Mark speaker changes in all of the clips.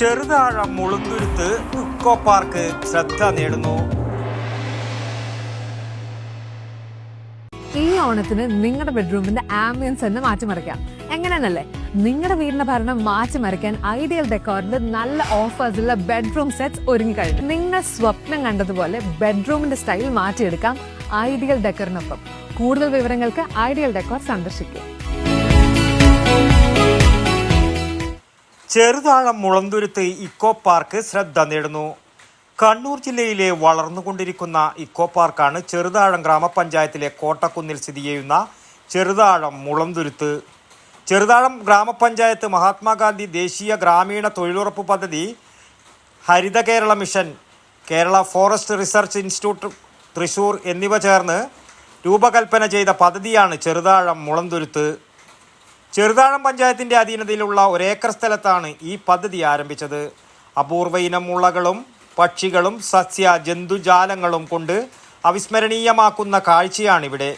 Speaker 1: Cheruthazham മുളുന്തുരുത്ത് eco park ശ്രദ്ധ നേടുന്നു.
Speaker 2: ഈ ഓണത്തിന് നിങ്ങളുടെ ബെഡ്റൂമിന്റെ ആംബിയൻസ് തന്നെ മാറ്റിമറിക്കാം എങ്ങനെയാണല്ലേ നിങ്ങളുടെ വീടിന്റെ ഭരണം മാറ്റിമറിക്കാൻ ഐഡിയൽ ഡെക്കോറിന്റെ നല്ല ഓഫേഴ്സുള്ള ബെഡ്റൂം സെറ്റ്സ് ഒരുങ്ങി കഴിഞ്ഞു നിങ്ങൾ സ്വപ്നം കണ്ടതുപോലെ ബെഡ്റൂമിന്റെ സ്റ്റൈൽ മാറ്റിയെടുക്കാം ഐഡിയൽ ഡെക്കറിനൊപ്പം. കൂടുതൽ വിവരങ്ങൾക്ക് ഐഡിയൽ ഡെക്കോർ സന്ദർശിക്കുക.
Speaker 1: ചെറുതാഴം മുളന്തുരുത്ത് ഇക്കോ പാർക്ക് ശ്രദ്ധ നേടുന്നു. കണ്ണൂർ ജില്ലയിലെ വളർന്നുകൊണ്ടിരിക്കുന്ന ഇക്കോ പാർക്കാണ് ചെറുതാഴം ഗ്രാമപഞ്ചായത്തിലെ കോട്ടക്കുന്നിൽ സ്ഥിതി ചെയ്യുന്ന ചെറുതാഴം മുളന്തുരുത്ത്. ചെറുതാഴം ഗ്രാമപഞ്ചായത്ത് മഹാത്മാഗാന്ധി ദേശീയ ഗ്രാമീണ തൊഴിലുറപ്പ് പദ്ധതി Haritha Kerala mission Kerala forest research institute Thrissur എന്നിവ ചേർന്ന് രൂപകൽപ്പന ചെയ്ത പദ്ധതിയാണ് ചെറുതാഴം മുളന്തുരുത്ത്. ചെറുതാഴം പഞ്ചായത്തിന്റെ അധീനതയിലുള്ള ഒരേക്കർ സ്ഥലത്താണ് ഈ പദ്ധതി ആരംഭിച്ചത്. അപൂർവ ഇനം മുളകളും പക്ഷികളും സസ്യ ജന്തുജാലങ്ങളും കൊണ്ട് അവിസ്മരണീയമാക്കുന്ന കാഴ്ചയാണിവിടെ.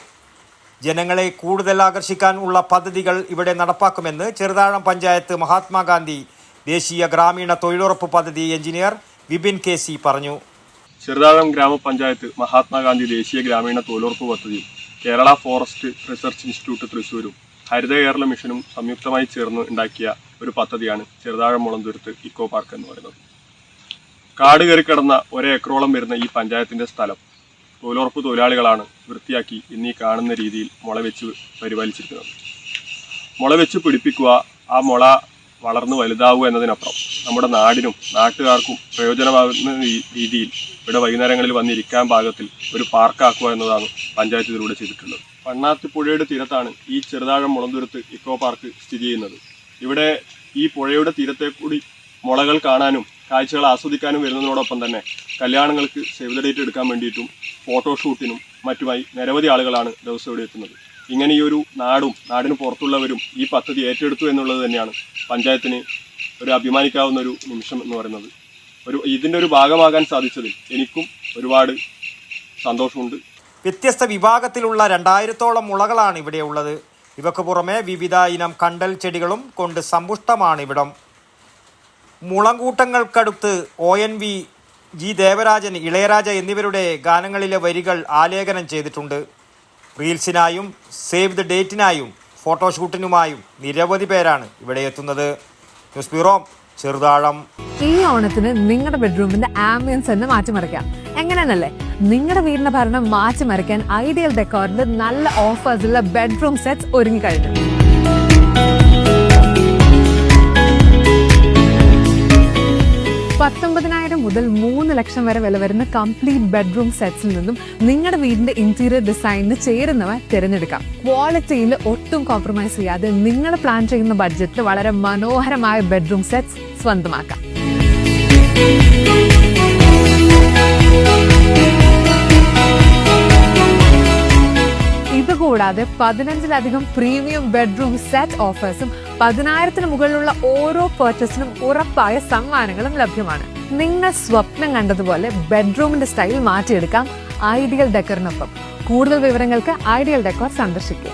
Speaker 1: ജനങ്ങളെ കൂടുതൽ ആകർഷിക്കാൻ ഉള്ള പദ്ധതികൾ ഇവിടെ നടപ്പാക്കുമെന്ന് ചെറുതാഴം പഞ്ചായത്ത് മഹാത്മാഗാന്ധി ദേശീയ ഗ്രാമീണ തൊഴിലുറപ്പ് പദ്ധതി എഞ്ചിനീയർ വിപിൻ കെ സി പറഞ്ഞു.
Speaker 3: ചെറുതാഴം ഗ്രാമപഞ്ചായത്ത് മഹാത്മാഗാന്ധി ദേശീയ ഗ്രാമീണ തൊഴിലുറപ്പ് പദ്ധതി കേരള ഫോറസ്റ്റ് റിസർച്ച് ഇൻസ്റ്റിറ്റ്യൂട്ട് തൃശ്ശൂരും ഹരിത കേരള മിഷനും സംയുക്തമായി ചേർന്ന് ഉണ്ടാക്കിയ ഒരു പദ്ധതിയാണ് ചെറുതാഴം മുളന്തുരുത്ത് ഇക്കോ പാർക്ക് എന്ന് പറയുന്നത്. കാട് കയറി കിടന്ന ഒരേക്കറോളം വരുന്ന ഈ പഞ്ചായത്തിന്റെ സ്ഥലം തൊഴിലുറപ്പ് തൊഴിലാളികളാണ് വൃത്തിയാക്കി ഇന്നീ കാണുന്ന രീതിയിൽ മുള വെച്ച് പരിപാലിച്ചിരിക്കുന്നത്. മുള വെച്ച് പിടിപ്പിക്കുക ആ മുള വളർന്നു വലുതാവുക എന്നതിനപ്പുറം നമ്മുടെ നാടിനും നാട്ടുകാർക്കും പ്രയോജനമാകുന്ന രീതിയിൽ ഇവിടെ വൈകുന്നേരങ്ങളിൽ വന്നിരിക്കാൻ പാകത്തിൽ ഒരു പാർക്കാക്കുക എന്നതാണ് പഞ്ചായത്ത് ഇതിലൂടെ ചെയ്തിട്ടുള്ളത്. പണ്ണാത്തി പുഴയുടെ തീരത്താണ് ഈ ചെറുതാഴം മുളന്തുരുത്ത് ഇക്കോ പാർക്ക് സ്ഥിതി ചെയ്യുന്നത്. ഇവിടെ ഈ പുഴയുടെ തീരത്തെ കൂടി മുളകൾ കാണാനും കാഴ്ചകൾ ആസ്വദിക്കാനും വരുന്നതിനോടൊപ്പം തന്നെ കല്യാണങ്ങൾക്ക് സേവ് ദ ഡേറ്റ് എടുക്കാൻ വേണ്ടിയിട്ടും ഫോട്ടോഷൂട്ടിനും മറ്റുമായി നിരവധി ആളുകളാണ് ദിവസം ഇവിടെ എത്തുന്നത്. ഇങ്ങനെ ഈ ഒരു നാടും നാടിന് പുറത്തുള്ളവരും ഈ പദ്ധതി ഏറ്റെടുത്തു എന്നുള്ളത് തന്നെയാണ് പഞ്ചായത്തിന് ഒരു അഭിമാനിക്കാവുന്ന ഒരു നിമിഷം എന്ന് പറയുന്നത്. ഒരു ഇതിന്റെ ഒരു ഭാഗമാകാൻ സാധിച്ചതിൽ എനിക്കും ഒരുപാട് സന്തോഷമുണ്ട്.
Speaker 1: വ്യത്യസ്ത വിഭാഗത്തിലുള്ള രണ്ടായിരത്തോളം മുളകളാണ് ഇവിടെ ഉള്ളത്. ഇവക്ക് പുറമെ വിവിധ ഇനം കണ്ടൽ ചെടികളും കൊണ്ട് സമ്പുഷ്ടമാണ് ഇവിടം. മുളങ്കൂട്ടങ്ങൾക്കടുത്ത് O N V G Devarajan Ilayaraja എന്നിവരുടെ ഗാനങ്ങളിലെ വരികൾ ആലേഖനം ചെയ്തിട്ടുണ്ട്. റീൽസിനായും സേവ് ദ ഡേറ്റിനായും ഫോട്ടോഷൂട്ടിനുമായും നിരവധി പേരാണ് ഇവിടെ എത്തുന്നത്. ന്യൂസ് ബ്യൂറോ ചെറുതാഴം
Speaker 2: ഈ ഓണത്തിന് നിങ്ങളുടെ ബെഡ്റൂമിന്റെ ആംബിയൻസ് തന്നെ മാറ്റിമറിക്കാം. എങ്ങനെയാണല്ലേ? നിങ്ങളുടെ വീടിന്റെ ഭരണം മാറ്റിമറിക്കാൻ ഐഡിയൽ ഡെക്കോറിന്റെ നല്ല ഓഫേഴ്സുള്ള ബെഡ്റൂം സെറ്റ്സ് ഒരുങ്ങി കഴിഞ്ഞു പത്തൊമ്പതിനായിരം മുതൽ മൂന്ന് ലക്ഷം വരെ വില വരുന്ന കംപ്ലീറ്റ് ബെഡ്റൂം സെറ്റ്സിൽ നിന്നും നിങ്ങളുടെ വീടിന്റെ ഇന്റീരിയർ ഡിസൈനിന് ചേരുന്നവ തിരഞ്ഞെടുക്കാം. ക്വാളിറ്റിയിൽ ഒട്ടും കോംപ്രമൈസ് ചെയ്യാതെ നിങ്ങൾ പ്ലാൻ ചെയ്യുന്ന ബഡ്ജറ്റിൽ വളരെ മനോഹരമായ ബെഡ്റൂം സെറ്റ്സ് സ്വന്തമാക്കാം. കൂടാതെ പതിനഞ്ചിലധികം പ്രീമിയം ബെഡ്റൂം സെറ്റ് ഓഫേഴ്സും പതിനായിരത്തിന് മുകളിലുള്ള ഓരോ പർച്ചേസിനും ഉറപ്പായ സമ്മാനങ്ങളും ലഭ്യമാണ്. നിങ്ങൾ സ്വപ്നം കണ്ടതുപോലെ ബെഡ്റൂമിന്റെ സ്റ്റൈൽ മാറ്റിയെടുക്കാം. ഐഡിയൽ ഡെക്കറിനൊപ്പം കൂടുതൽ വിവരങ്ങൾക്ക് ഐഡിയൽ ഡെക്കോർ സന്ദർശിക്കുക